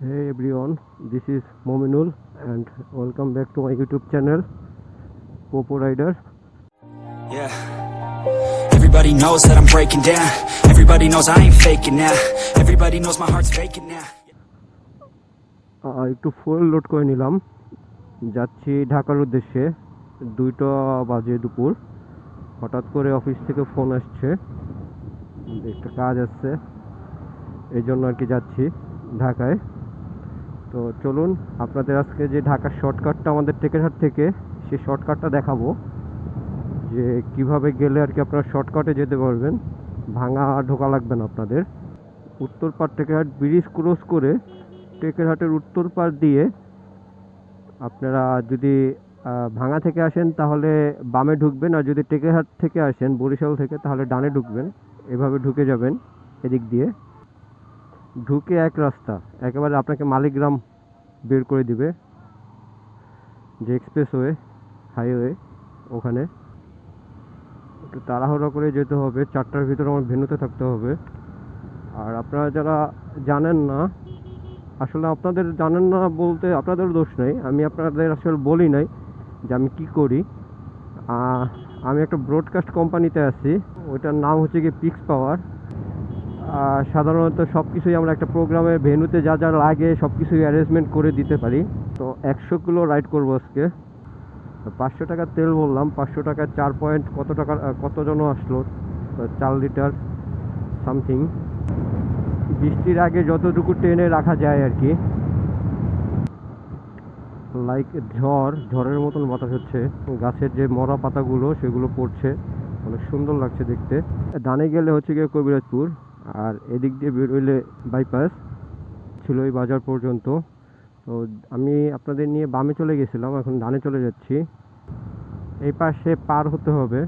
Hey everyone, this is Mominul and welcome back to my YouTube channel, Popo Rider. Yeah. Everybody knows that I'm breaking down. Everybody knows I ain't faking now. Everybody knows my heart's faking now. একটু fuel load করে নিলাম যাচ্ছি ঢাকার উদ্দেশ্যে দুইটা বাজে দুপুর হঠাৎ করে অফিস থেকে ফোন আসছে একটা কাজ আসছে এই জন্য আর কি যাচ্ছি ঢাকায় তো চলুন, আপনাদের আজকে যে ঢাকার শর্টকাটটা আমাদের টেকেরহাট থেকে সেই শর্টকাটটা দেখাবো। যে কীভাবে গেলে আর কি আপনারা শর্টকাটে যেতে পারবেন, ভাঙা ঢোকা লাগবে না আপনাদের। উত্তর পাড় টেকেরহাট ব্রিজ ক্রস করে টেকেরহাটের উত্তর পাড় দিয়ে আপনারা যদি ভাঙা থেকে আসেন, তাহলে বামে ঢুকবেন, আর যদি টেকেরহাট থেকে আসেন, বরিশাল থেকে, তাহলে ডানে ঢুকবেন। এভাবে ঢুকে যাবেন, এদিক দিয়ে। ঢুকে এক রাস্তা, একেবারে আপনাকে মালিগ্রাম বের করে দিবে, যে এক্সপ্রেসওয়ে হাইওয়ে ওখানে। একটু তাড়াহুড়ো করে যেতে হবে, চারটার ভিতরে আমার ভেন্যুতে থাকতে হবে। আর আপনারা যারা জানেন না, আসলে আপনাদের জানেন না বলতে আপনাদের দোষ নেই, আমি আপনাদের আসলে বলি নাই যে আমি কি করি। আমি একটা ব্রডকাস্ট কোম্পানিতে আছি, ওইটার নাম হচ্ছে কি পিক্স পাওয়ার সাধারণত সব কিছুই আমরা একটা প্রোগ্রামে ভেনুতে যা যা লাগে সব কিছুই অ্যারেঞ্জমেন্ট করে দিতে পারি। তো একশো কিলো রাইড করব আজকে। পাঁচশো টাকার তেল বললাম পাঁচশো টাকার চার পয়েন্ট কত টাকার আহ, কত জন আসলো চার লিটার সামথিং বৃষ্টির আগে যতটুকু টেনে রাখা যায় আর কি। লাইক ঝড় ঝড়ের মতন বাতাস হচ্ছে। গাছের যে মরা পাতাগুলো সেগুলো পড়ছে। অনেক সুন্দর লাগছে দেখতে। ডানে গেলে হচ্ছে গিয়ে কবিরাজপুর। আর এদিক দিয়ে বেরোইলে বাইপাস ছিল এই বাজার পর্যন্ত। তো আমি আপনাদের নিয়ে বামে চলে গেছিলাম, এখন ডানে চলে যাচ্ছি। এই পাশে পার হতে হবে।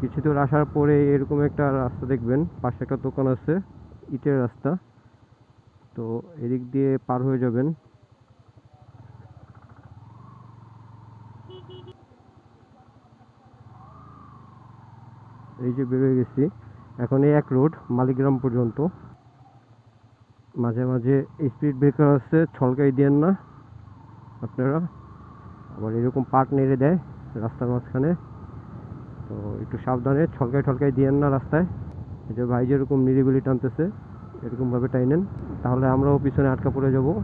কিছু দূর আসার পরে এরকম একটা রাস্তা দেখবেন, পাশে একটা দোকান আছে, ইটের রাস্তা। তো এদিক দিয়ে পার হয়ে যাবেন। এই যে বেরোয় গেছি। এখন এই এক রোড, মালিগ্রাম পর্যন্ত। মাঝে মাঝে স্পিড ব্রেকার আছে, ছলকাই দেন না আপনারা। আবার এরকম পাট নেড়ে দেয় রাস্তার মাঝখানে। তো একটু সাবধানে ছলকাই ঠলকাই দিয়েন না রাস্তায়। যে ভাই যেরকম নিরিবিলি টানতেছে, এরকমভাবে টাইনেন। তাহলে আমরাও পিছনে আটকা পড়ে যাব।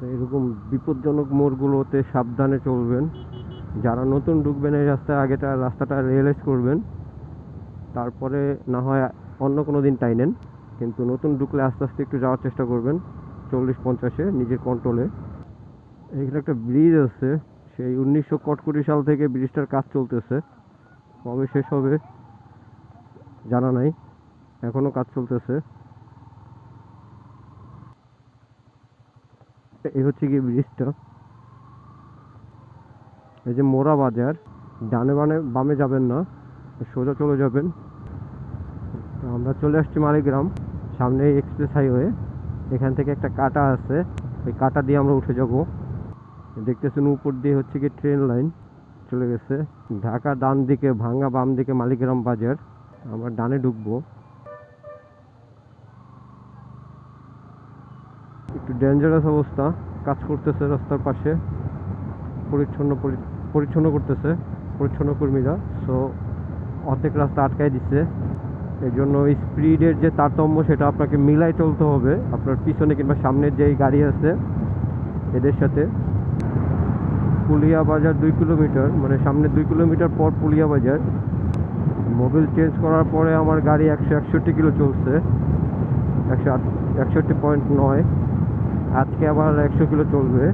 তো এরকম বিপজ্জনক মোড়গুলোতে সাবধানে চলবেন। যারা নতুন ঢুকবেন এই রাস্তায়, আগেটা রাস্তাটা রিয়েলাইজ করবেন। তারপরে না হয় অন্য কোনো দিন টাই নেন। কিন্তু নতুন ঢুকলে আস্তে আস্তে একটু যাওয়ার চেষ্টা করবেন, চল্লিশ পঞ্চাশে নিজের কন্ট্রোলে এখানে একটা ব্রিজ আছে, সেই উনিশশো কটকুটি সাল থেকে ব্রিজটার কাজ চলতেছে। কবে শেষ হবে জানা নাই, এখনও কাজ চলতেছে। এই হচ্ছে কি ব্রিজটা এই যে মোরা বাজার, ডানে বানে বামে যাবেন না, সোজা চলে যাবেন। আমরা চলে আসছি মালিগ্রাম, সামনে এক্সপ্রেস হাইওয়ে এখান থেকে একটা কাটা আছে। ওই কাটা দিয়ে আমরা উঠে যাব। দেখতেছেন উপর দিয়ে হচ্ছে কি ট্রেন লাইন চলে গেছে। ঢাকা ডান দিকে, ভাঙ্গা বাম দিকে মালিগ্রাম বাজার। আমরা ডানে ঢুকবো। একটু ডেঞ্জারাস অবস্থা। কাজ করতেছে রাস্তার পাশে। পরিচ্ছন্ন পরিচ্ছন্ন করতেছে পরিচ্ছন্ন কর্মীরা। সো অর্ধেক রাস্তা আটকায় দিচ্ছে এই জন্য স্পিডের যে তারতম্য সেটা আপনাকে মিলাই চলতে হবে। আপনার পিছনে কিংবা সামনের যেই গাড়ি আছে, এদের সাথে। পুলিয়া বাজার দুই কিলোমিটার মানে সামনে দুই কিলোমিটার পর পুলিয়া বাজার মোবিল চেঞ্জ করার পরে আমার গাড়ি একশো একষট্টি কিলো চলছে। একশো একষট্টি পয়েন্ট নয়। আজকে আবার একশো কিলো চলবে।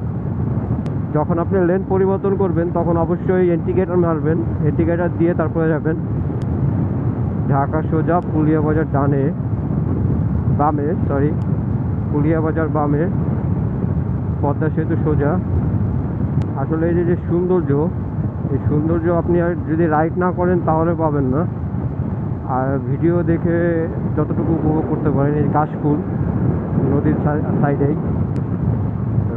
যখন আপনি লেন পরিবর্তন করবেন, তখন অবশ্যই এন্টিগেটার মারবেন। এন্টিগেটার দিয়ে তারপরে যাবেন। ঢাকা সোজা পুলিয়া বাজার ডানে, বামে সরি পুলিয়া বাজার বামে, পদ্মা সেতু সোজা। আসলে এই যে সৌন্দর্য, এই সৌন্দর্য আপনি আর যদি রাইড না করেন তাহলে পাবেন না। আর ভিডিও দেখে যতটুকু উপভোগ করতে পারেন, এই কাশফুল নদীর সাইডেই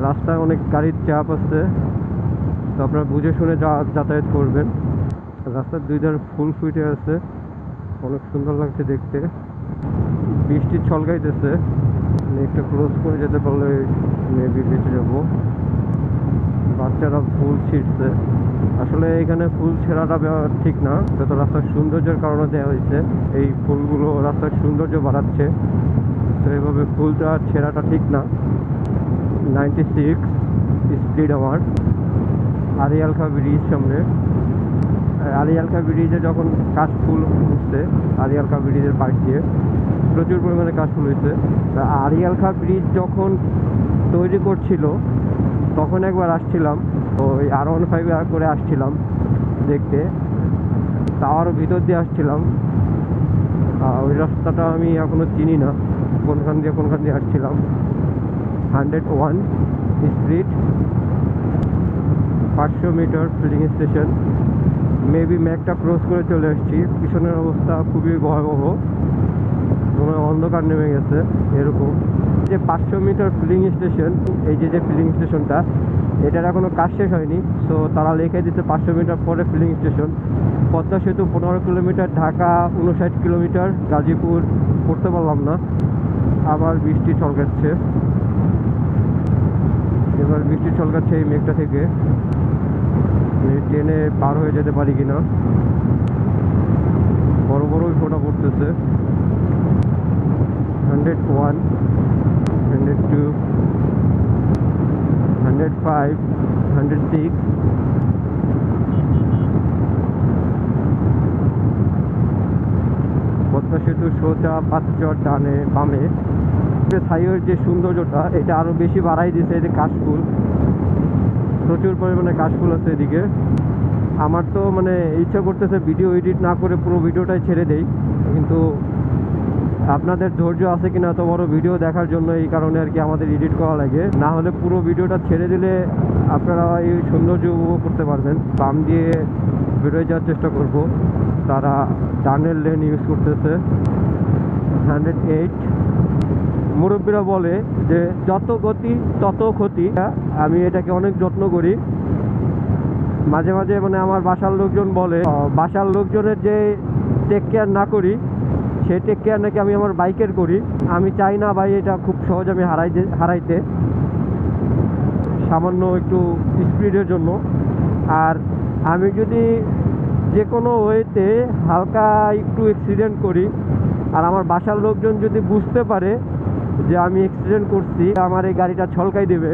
রাস্তায় অনেক গাড়ির চাপ আছে, তো আপনারা বুঝে শুনে যাতায়াত করবেন। রাস্তার দুই ধারে ফুল ফুটে আছে। অনেক সুন্দর লাগছে দেখতে। বৃষ্টি ছলকাইতেছে। একটু ক্লোজ করে যেতে পারলে মেবি বেঁচে যাব। বাচ্চারা ফুল ছিঁড়ছে। আসলে এখানে ফুল ছেঁড়াটা ঠিক না। যত রাস্তার সৌন্দর্যের কারণে দেওয়া হয়েছে, এই ফুলগুলো রাস্তার সৌন্দর্য বাড়াচ্ছে। তো এইভাবে ফুলটা ছেঁড়াটা ঠিক না। নাইনটি সিক্স স্পিড আমার আরিয়ালখা ব্রিজ সামনে। আরিয়ালখা ব্রিজে যখন কাশফুল উঠছে আরিয়ালখা ব্রিজের পাশ দিয়ে প্রচুর পরিমাণে কাশফুল হয়েছে। তা আরিয়ালখা ব্রিজ যখন তৈরি করছিল, তখন একবার আসছিলাম, ওই আর ওয়ান ফাইভ করে আসছিলাম দেখতে। টাওয়ার ভিতর দিয়ে আসছিলাম। ওই রাস্তাটা আমি এখনও চিনি না, কোনখান দিয়ে কোনখান দিয়ে আসছিলাম। হান্ড্রেড ওয়ান স্ট্রিট পাঁচশো মিটার ফিলিং স্টেশন মেবি ম্যাকটা ক্রস করে চলে আসছি। পিছনের অবস্থা খুবই ভয়াবহ। হয় অন্ধকার নেমে গেছে, এরকম। যে পাঁচশো মিটার ফিলিং স্টেশন এই যে যে ফিলিং স্টেশনটা এটার এখনও কাজ শেষ হয়নি। সো তারা লিখে দিতে পাঁচশো মিটার পরে ফিলিং স্টেশন পদ্মা সেতু পনেরো কিলোমিটার, ঢাকা উনষাট কিলোমিটার, গাজীপুর করতে পারলাম না। আবার বৃষ্টি ছলকাচ্ছে। এবার বৃষ্টি ছলকাচ্ছে এই মেঘটা থেকে। ট্রেনে পার হয়ে যেতে পারি কিনা? বড় বড়ই ফোটা পড়তেছে। Hundred one hundred two hundred five hundred six Padma Setu সোজা পাঁচচর ডানে, বামে। হাইওয়ের যে সৌন্দর্যটা, এটা আরও বেশি বাড়াই দিছে এই যে কাশফুল। প্রচুর পরিমাণে কাশফুল আছে এদিকে। আমার তো মানে ইচ্ছা করতেছে ভিডিও এডিট না করে পুরো ভিডিওটাই ছেড়ে দেই, কিন্তু আপনাদের ধৈর্য আছে কিনা এত বড় ভিডিও দেখার জন্য এই কারণে আর কি আমাদের এডিট করা লাগে। না হলে পুরো ভিডিওটা ছেড়ে দিলে আপনারা এই সৌন্দর্য উপভোগ করতে পারবেন। বাম দিয়ে বেরোয় যাওয়ার চেষ্টা করব। তারা ডানের লেন ইউজ করতেছে। হান্ড্রেড এইট মুরব্বীরা বলে যে, যত গতি, তত ক্ষতি। আমি এটাকে অনেক যত্ন করি। মাঝে মাঝে মানে আমার বাসার লোকজন বলে বাসার লোকজনের যে টেক কেয়ার না করি, সেই টেক কেয়ার নাকি আমি আমার বাইকের করি। আমি চাই না ভাই এটা খুব সহজ আমি হারাই হারাইতে। সামান্য একটু স্পিডের জন্য। আর আমি যদি যে কোনো ওয়েতে হালকা একটু অ্যাক্সিডেন্ট করি, আর আমার বাসার লোকজন যদি বুঝতে পারে যে আমি অ্যাক্সিডেন্ট করছি, আমার এই গাড়িটা ছলকাই দেবে।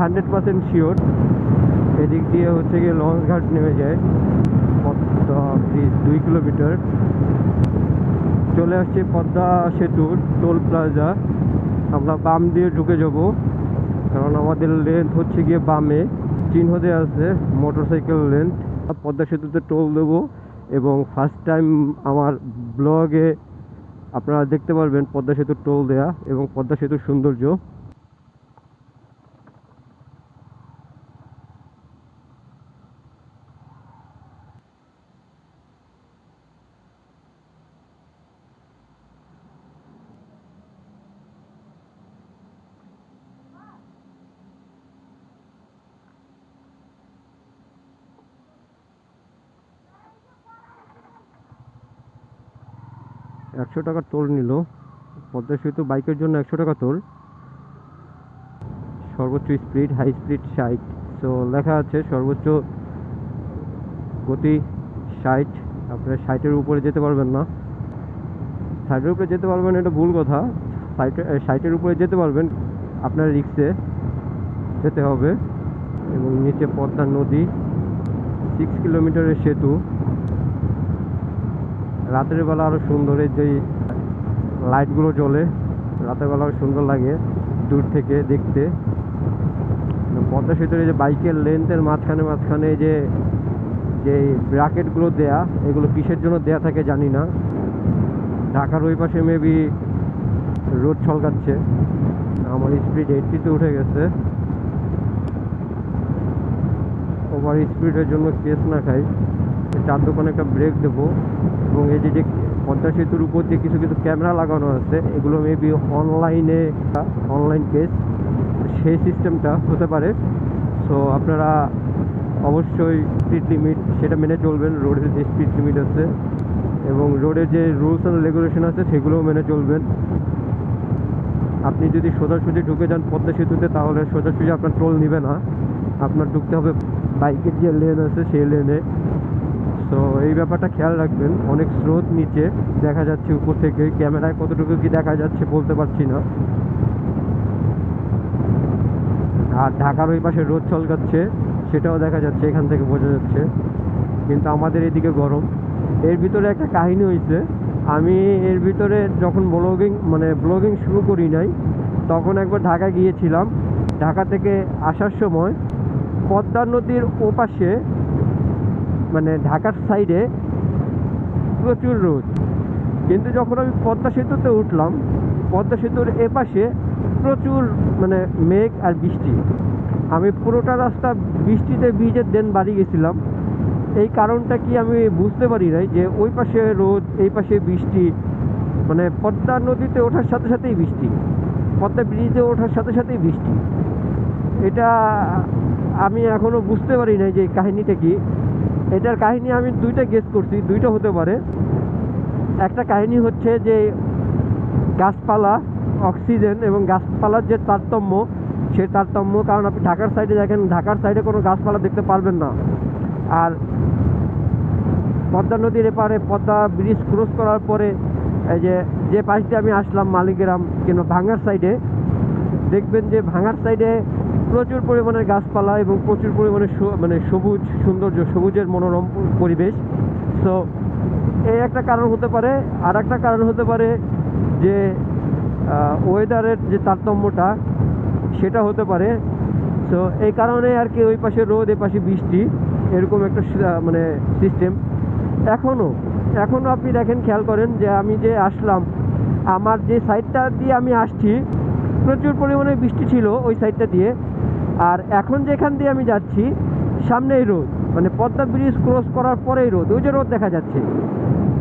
হান্ড্রেড পার্সেন্ট শিওর এদিক দিয়ে হচ্ছে গিয়ে লঞ্চ ঘাট নেমে যায়। পদ্মা দুই কিলোমিটার চলে আসছে পদ্মা সেতুর টোল প্লাজা আমরা বাম দিয়ে ঢুকে যাব, কারণ আমাদের লেন্থ হচ্ছে গিয়ে বামে। চিহ্ন দেওয়া আছে মোটর সাইকেল লেন্থ পদ্মা সেতুতে টোল দেবো এবং ফার্স্ট টাইম আমার ব্লগে আপনারা দেখতে পারবেন পদ্মা সেতুর টোল দেয়া এবং পদ্মা সেতুর সৌন্দর্য। একশো টাকা টোল নিল। পদ্মা সেতু বাইকের জন্য একশো টাকা টোল। সর্বোচ্চ স্পিড, হাই স্পিড ষাট। সো লেখা আছে সর্বোচ্চ গতি ষাট। আপনার ষাটের উপরে যেতে পারবেন না। ষাটের উপরে যেতে পারবেন, এটা ভুল কথা। ষাটের ষাটের উপরে যেতে পারবেন, আপনার রিক্সে যেতে হবে। এবং নিচে পদ্মা নদী সিক্স কিলোমিটারের সেতু। রাতের বেলা আরও সুন্দর, এই যে লাইটগুলো জ্বলে, রাতের বেলা সুন্দর লাগে দূর থেকে দেখতে। পদ্মা সেতুর যে বাইকের লেন্থের মাঝখানে মাঝখানে যে যে ব্র্যাকেটগুলো দেয়া, এগুলো কিসের জন্য দেয়া থাকে জানি না। ঢাকার ওই পাশে মেবি রোড ছলকাচ্ছে। আমার স্পিড এইটটিতে উঠে গেছে। ওভার স্পিডের জন্য কেস না খাই। চার দোকানে একটা ব্রেক দেবো। এবং এই যে পদ্মা সেতুর উপর দিয়ে কিছু কিছু ক্যামেরা লাগানো আছে। এগুলো মেবি অনলাইনে অনলাইন কেস সেই সিস্টেমটা হতে পারে। সো আপনারা অবশ্যই স্পিড লিমিট সেটা মেনে চলবেন। রোডের যে স্পিড লিমিট আছে এবং রোডের যে রুলস অ্যান্ড রেগুলেশন আছে, সেগুলোও মেনে চলবেন। আপনি যদি সোজাসুজি ঢুকে যান পদ্মা সেতুতে, তাহলে সোজাসুজি আপনার টোল নেবে না। আপনার ঢুকতে হবে বাইকের যে লেন আছে, সেই লেনে তো এই ব্যাপারটা খেয়াল রাখবেন, অনেক স্রোত নিচে দেখা যাচ্ছে উপর থেকে, ক্যামেরায় কতটুকু কি দেখা যাচ্ছে বলতে পারছি না। আর ঢাকার ওই পাশে রোদ চলকাচ্ছে সেটাও দেখা যাচ্ছে, এখান থেকে বোঝা যাচ্ছে। কিন্তু আমাদের এদিকে গরম। এর ভিতরে একটা কাহিনী হয়েছে আমি এর ভিতরে যখন ব্লগিং মানে ব্লগিং শুরু করি নাই, তখন একবার ঢাকা গিয়েছিলাম। ঢাকা থেকে আসার সময় পদ্মা নদীর ওপাশে মানে ঢাকার সাইডে প্রচুর রোদ। কিন্তু যখন আমি পদ্মা সেতুতে উঠলাম, পদ্মা সেতুর এপাশে প্রচুর মানে মেঘ আর বৃষ্টি। আমি পুরোটা রাস্তা বৃষ্টিতে ভিজে দেন বাড়ি গেছিলাম। এই কারণটা কি আমি বুঝতে পারি নাই যে ওই পাশে রোদ, এই পাশে বৃষ্টি মানে পদ্মা নদীতে ওঠার সাথে সাথেই বৃষ্টি। পদ্মা ব্রিজে ওঠার সাথে সাথেই বৃষ্টি। এটা আমি এখনও বুঝতে পারি নাই যে কাহিনীটা কি। এটার কাহিনী আমি দুইটা গেস করছি, দুইটা হতে পারে। একটা কাহিনী হচ্ছে যে গাছপালা, অক্সিজেন এবং গাছপালার যে তারতম্য, সেই তারতম্য, কারণ আপনি ঢাকার সাইডে দেখেন, ঢাকার সাইডে কোনো গাছপালা দেখতে পারবেন না। আর পদ্মা নদীর এপারে পদ্মা ব্রিজ ক্রস করার পরে, এই যে যে পাশ দিয়ে আমি আসলাম মালিগ্রাম কিংবা ভাঙার সাইডে দেখবেন যে ভাঙার সাইডে প্রচুর পরিমাণে গাছপালা এবং প্রচুর পরিমাণে মানে সবুজ সৌন্দর্য, সবুজের মনোরম পরিবেশ। তো এই একটা কারণ হতে পারে। আর একটা কারণ হতে পারে যে ওয়েদারের যে তারতম্যটা, সেটা হতে পারে। তো এই কারণে আর কি ওই পাশে রোদ, এ পাশে বৃষ্টি, এরকম একটা মানে সিস্টেম এখনও এখনও আপনি দেখেন, খেয়াল করেন যে আমি যে আসলাম, আমার যে সাইডটা দিয়ে আমি আসছি, প্রচুর পরিমাণে বৃষ্টি ছিল ওই সাইডটা দিয়ে। আর এখন যেখান দিয়ে আমি যাচ্ছি, সামনেই রোদ। মানে পদ্মা ব্রিজ ক্রস করার পরেই রোদ। ওই যে রোদ দেখা যাচ্ছে।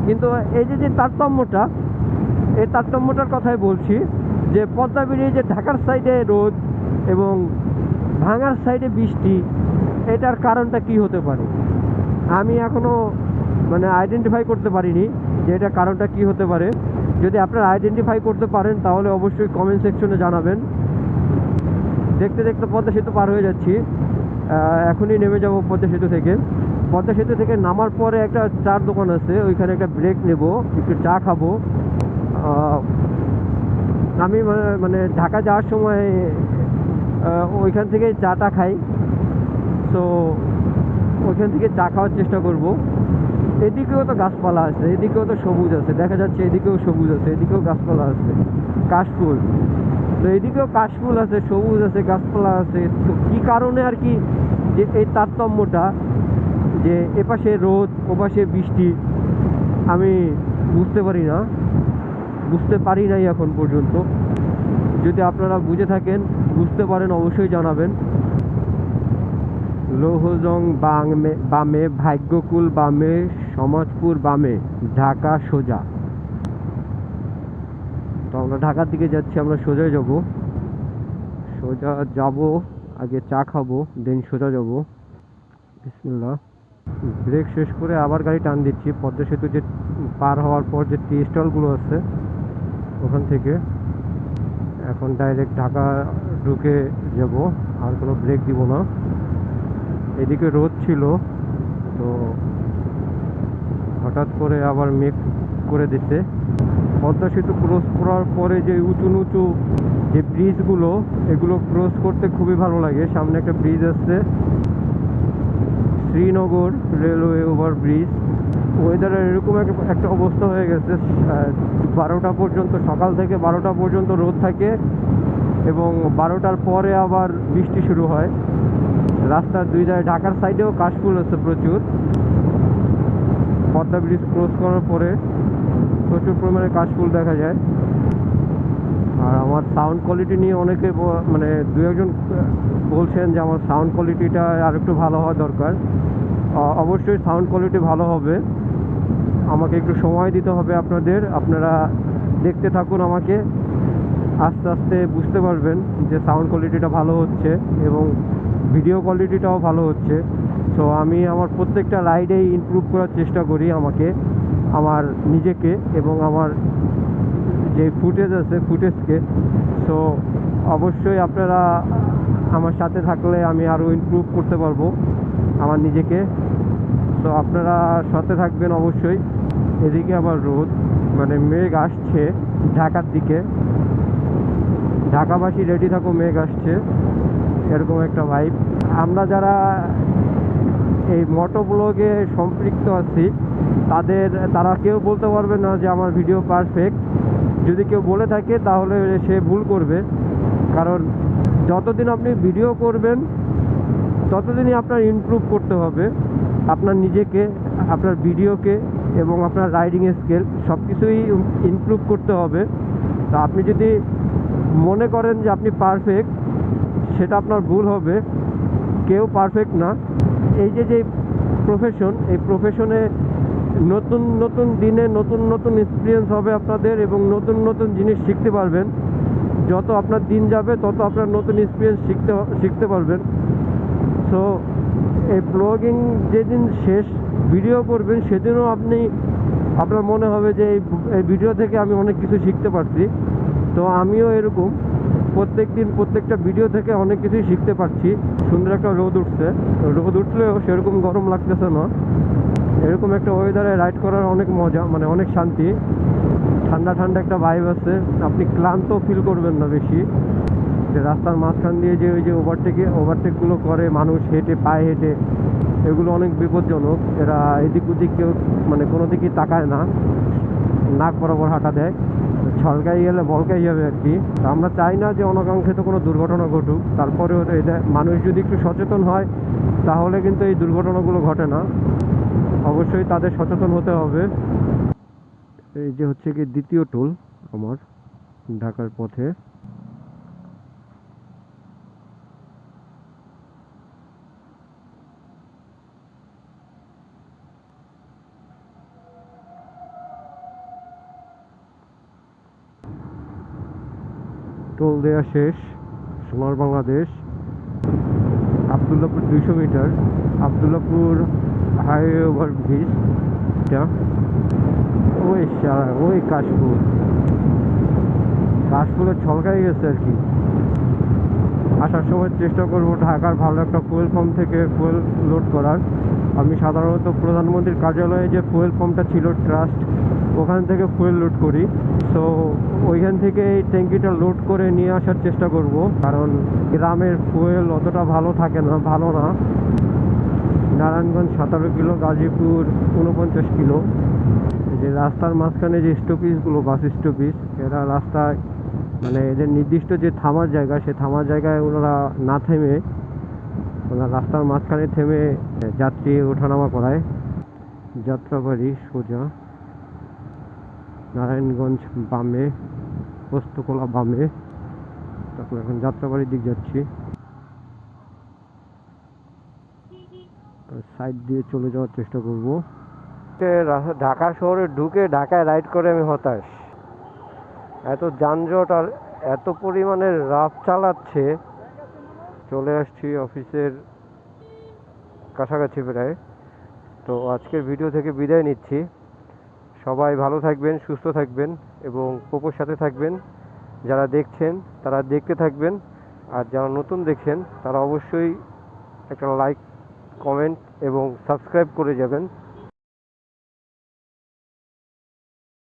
কিন্তু এই যে যে তারতম্যটা, এই তারতম্যটার কথাই বলছি যে পদ্মা ব্রিজে ঢাকার সাইডে রোদ এবং ভাঙার সাইডে বৃষ্টি, এটার কারণটা কি হতে পারে? আমি এখনও মানে আইডেন্টিফাই করতে পারিনি যে এটার কারণটা কি হতে পারে। যদি আপনারা আইডেন্টিফাই করতে পারেন, তাহলে অবশ্যই কমেন্ট সেকশনে জানাবেন। দেখতে দেখতে পদ্মা সেতু পার হয়ে যাচ্ছি। এখনই নেমে যাব পদ্মা সেতু থেকে। পদ্মা সেতু থেকে নামার পরে একটা চার দোকান আছে, ওইখানে একটা ব্রেক নেব, একটু চা খাব। আমি মানে- মানে ঢাকা যাওয়ার সময় ওইখান থেকে চাটা খাই। তো ওইখান থেকে চা খাওয়ার চেষ্টা করব। এদিকেও তো গাছপালা আছে, এদিকেও তো সবুজ আছে, দেখা যাচ্ছে এদিকেও সবুজ আছে, এদিকেও গাছপালা আছে। কাশফুল। তো এদিকেও কাশফুল আছে, সবুজ আছে, গাছপালা আছে। তো কী কারণে আর কি যে এই তারতম্যটা? যে এপাশে রোদ, ওপাশে বৃষ্টি, আমি বুঝতে পারি না। বুঝতে পারি নাই এখন পর্যন্ত। যদি আপনারা বুঝে থাকেন, বুঝতে পারেন, অবশ্যই জানাবেন। লৌহজং বামে বামে, ভাগ্যকুল বামে, সমাজপুর বামে, ঢাকা সোজা। তো আমরা ঢাকার দিকে যাচ্ছি, আমরা সোজা যাব। সোজা যাব, আগে চা খাব দেন সোজা যাব। বিসমিল্লাহ। ব্রেক শেষ করে আবার গাড়ি টান দিচ্ছি। পদ্মা সেতু যে পার হওয়ার পর যে টি স্টলগুলো আছে, ওখান থেকে। এখন ডাইরেক্ট ঢাকা ঢুকে যাব। আর কোনো ব্রেক দিব না। এদিকে রোদ ছিল, তো হঠাৎ করে আবার মেঘ করে দিতে পদ্মা সেতু ক্রস করার পরে যে উঁচু উঁচু যে ব্রিজগুলো এগুলো ক্রস করতে খুবই ভালো লাগে। সামনে একটা ব্রিজ আসছে শ্রীনগর রেলওয়ে ওভার ব্রিজ ওয়েদারের এরকম একটা অবস্থা হয়ে গেছে। বারোটা পর্যন্ত, সকাল থেকে বারোটা পর্যন্ত রোদ থাকে এবং বারোটার পরে আবার বৃষ্টি শুরু হয়। রাস্তার দুই ধারে, ঢাকার সাইডেও কাশফুল আছে প্রচুর। পদ্মা ব্রিজ ক্রস করার পরে প্রচুর পরিমাণে কাশফুল দেখা যায়। আর আমার সাউন্ড কোয়ালিটি নিয়ে অনেকে মানে দু একজন বলছেন যে আমার সাউন্ড কোয়ালিটিটা আর একটু ভালো হওয়া দরকার। অবশ্যই সাউন্ড কোয়ালিটি ভালো হবে। আমাকে একটু সময় দিতে হবে আপনাদের। আপনারা দেখতে থাকুন আমাকে। আস্তে আস্তে বুঝতে পারবেন যে সাউন্ড কোয়ালিটিটা ভালো হচ্ছে এবং ভিডিও কোয়ালিটিটাও ভালো হচ্ছে। তো আমি আমার প্রত্যেকটা রাইডেই ইমপ্রুভ করার চেষ্টা করি আমাকে। আমার নিজেকে এবং আমার যে ফুটেজ আছে ফুটেজকে তো অবশ্যই আপনারা আমার সাথে থাকলে আমি আরও ইমপ্রুভ করতে পারব আমার নিজেকে। তো আপনারা সাথে থাকবেন অবশ্যই। এদিকে আবার রোদ মানে মেঘ আসছে ঢাকার দিকে। ঢাকাবাসী রেডি থাকো, মেঘ আসছে। এরকম একটা ভাইব আমরা যারা এই মোটো ব্লগে সম্পৃক্ত আছি। তাদের, তারা কেউ বলতে পারবে না যে আমার ভিডিও পারফেক্ট যদি কেউ বলে থাকে, তাহলে সে ভুল করবে। কারণ যতদিন আপনি ভিডিও করবেন, ততদিনই আপনার ইমপ্রুভ করতে হবে। আপনার নিজেকে, আপনার ভিডিওকে এবং আপনার রাইডিং স্কেল সব কিছুই ইমপ্রুভ করতে হবে। তো আপনি যদি মনে করেন যে আপনি পারফেক্ট সেটা আপনার ভুল হবে। কেউ পারফেক্ট না। এই যে যে প্রফেশন এই প্রফেশনে নতুন নতুন দিনে নতুন নতুন এক্সপিরিয়েন্স হবে আপনাদের এবং নতুন নতুন জিনিস শিখতে পারবেন। যত আপনার দিন যাবে, তত আপনার নতুন এক্সপিরিয়েন্স শিখতে শিখতে পারবেন। সো এই ব্লগিং যেদিন শেষ ভিডিও করবেন, সেদিনও আপনি, আপনার মনে হবে যে এই ভিডিও থেকে আমি অনেক কিছু শিখতে পারছি। তো আমিও এরকম। প্রত্যেক দিন প্রত্যেকটা ভিডিও থেকে অনেক কিছুই শিখতে পারছি। সুন্দর একটা রোদ উঠছে। রোদ উঠলেও সেরকম গরম লাগতেছে না। এরকম একটা ওয়েদারে রাইড করার অনেক মজা মানে অনেক শান্তি। ঠান্ডা ঠান্ডা একটা ভাইব আছে। আপনি ক্লান্ত ফিল করবেন না বেশি। যে রাস্তার মাঝখান দিয়ে যে ওই যে ওভারটেকে ওভারটেকগুলো করে মানুষ হেঁটে, পায়ে হেঁটে, এগুলো অনেক বিপজ্জনক। এরা এদিক ওদিক কেউ মানে কোনো দিকেই তাকায় না। নাক বরাবর হাঁটা দেয়। ছলকাই গেলে বলকাই যাবে আর কি। আমরা চাই না যে অনাকাঙ্ক্ষিত কোনো দুর্ঘটনা ঘটুক। তারপরেও এটা মানুষ যদি একটু সচেতন হয়, তাহলে কিন্তু এই দুর্ঘটনাগুলো ঘটে না। অবশ্যই তাদের সচেতন হতে হবে। এই যে হচ্ছে কি দ্বিতীয় টোল আমার ঢাকার পথে। টোল দেওয়া শেষ, সোনার বাংলাদেশ, আবদুল্লাপুর দুইশো metre, Abdullahpur highway over bridge ওই ওই কাশফুল। কাশফুলের ছলকাই গেছে আর কি। আসার সময় চেষ্টা করব ঢাকার ভালো একটা ফুয়েল পাম্প থেকে ফুয়েল লোড করার। আমি সাধারণত প্রধানমন্ত্রীর কার্যালয়ে যে ফুয়েল পাম্পটা ছিল ট্রাস্ট ওখান থেকে ফুয়েল লোড করি। তো ওইখান থেকে এই ট্যাঙ্কিটা লোড করে নিয়ে আসার চেষ্টা করব। কারণ গ্রামের ফুয়েল অতটা ভালো থাকে না, ভালো না। নারায়ণগঞ্জ সতেরো কিলো, গাজীপুর উনপঞ্চাশ কিলো। যে রাস্তার মাঝখানে যে স্টপিসগুলো বাস স্টপিস এরা রাস্তায় মানে এদের নির্দিষ্ট যে থামার জায়গা, সে থামার জায়গায় ওনারা না থেমে, ওনারা রাস্তার মাঝখানে থেমে যাত্রী ওঠানামা করায়। যাত্রাবাড়ি সোজা। নারায়ণগঞ্জ বামে, পোস্তকোলা বামে। তারপর এখন যাত্রাবাড়ির দিক যাচ্ছি। সাইড দিয়ে চলে যাওয়ার চেষ্টা করব। ঢাকা শহরে ঢুকে ঢাকায় রাইড করে আমি হতাশ। এত যানজট আর এত পরিমাণে রাফ চালাচ্ছে। চলে আসছি অফিসের কাছাকাছি প্রায়। তো আজকের ভিডিও থেকে বিদায় নিচ্ছি। সবাই ভালো থাকবেন, সুস্থ থাকবেন এবং পোপোর সাথে থাকবেন। যারা দেখছেন, তারা দেখতে থাকবেন। আর যারা নতুন দেখছেন, তারা অবশ্যই একটা লাইক কমেন্ট এবং সাবস্ক্রাইব করে যাবেন।